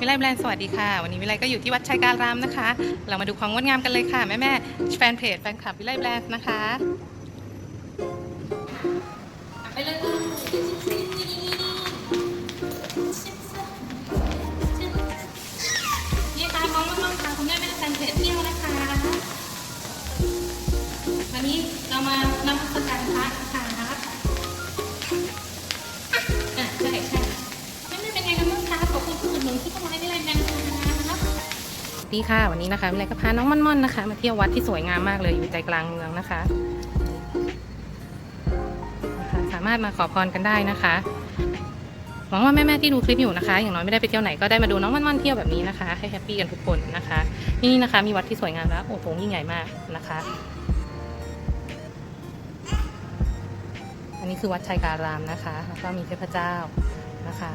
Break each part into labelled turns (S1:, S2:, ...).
S1: วิไลแบรนด์สวัสดีค่ะ วันนี้วิไลก็อยู่ที่วัดชัยการามนะคะ เรามาดูความงดงามกันเลยค่ะ แม่แม่แฟนเพจแฟนคลับวิไลแบรนด์นะคะไปเลยนี่ค่ะมองมองค่ะคุณแม่แม่แฟนเพจเที่ยวนะคะวันนี้เรามานำสการพระค่ะ ดีค่ะ วันนี้นะคะวิไลก็พาน้องม่อนๆนะคะ มาเที่ยววัดที่สวยงามมากเลยอยู่ใจกลางเมืองนะคะนะคะสามารถมาขอพรกันได้นะคะหวังว่าแม่ๆที่ดูคลิปอยู่นะคะ อย่างน้อยไม่ได้ไปเที่ยวไหนก็ได้มาดูน้องม่อนๆเที่ยวแบบนี้นะคะ ให้แฮปปี้กันทุกคนนะคะนี่นะคะมีวัดที่สวยงามแล้วโอ้โหยิ่งใหญ่มากนะคะ อันนี้คือวัดชัยการามนะคะแล้วก็มีเทพเจ้านะคะ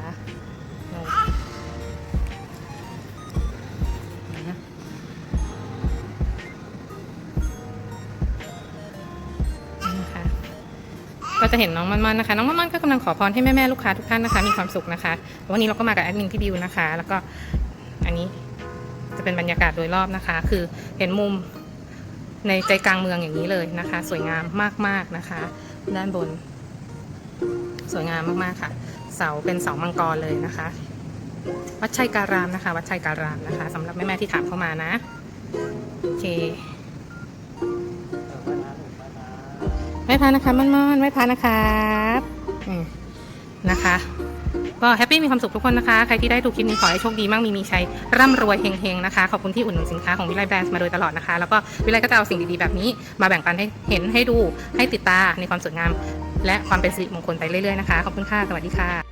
S1: ก็จะเห็นน้องมันมันๆนะคะ น้องมันมันๆก็กำลังขอพรให้แม่ๆลูกค้าทุกท่านนะคะ มีความสุขนะคะ วันนี้เราก็มากับแอดมินพี่บิวนะคะ แล้วก็อันนี้จะเป็นบรรยากาศโดยรอบนะคะ คือเห็นมุมในใจกลางเมืองอย่างนี้เลยนะคะ สวยงามมากๆนะคะ ด้านบน สวยงามมากๆค่ะ เสาเป็นเสามังกรเลยนะคะ วัดชัยการามนะคะ วัดชัยการามนะคะสำหรับแม่ๆที่ถามเข้ามานะโอเค ไม่พานะคะม่อนไม่พานะครับอืมนะคะ ก็แฮปปี้มีความสุขทุกคนนะคะ ใครที่ได้ดูคลิปนี้ขอให้โชคดีมั่งมีมีชัยร่ำรวยเฮงๆนะคะ ขอบคุณที่อุดหนุนสินค้าของวิไลแบรนด์มาโดยตลอดนะคะ แล้วก็วิไลก็จะเอาสิ่งดีๆแบบนี้ มาแบ่งปันให้เห็นให้ดูให้ติดตาในความสวยงาม และความเป็นสิริมงคลไปเรื่อยๆนะคะ ขอบคุณค่ะ สวัสดีค่ะ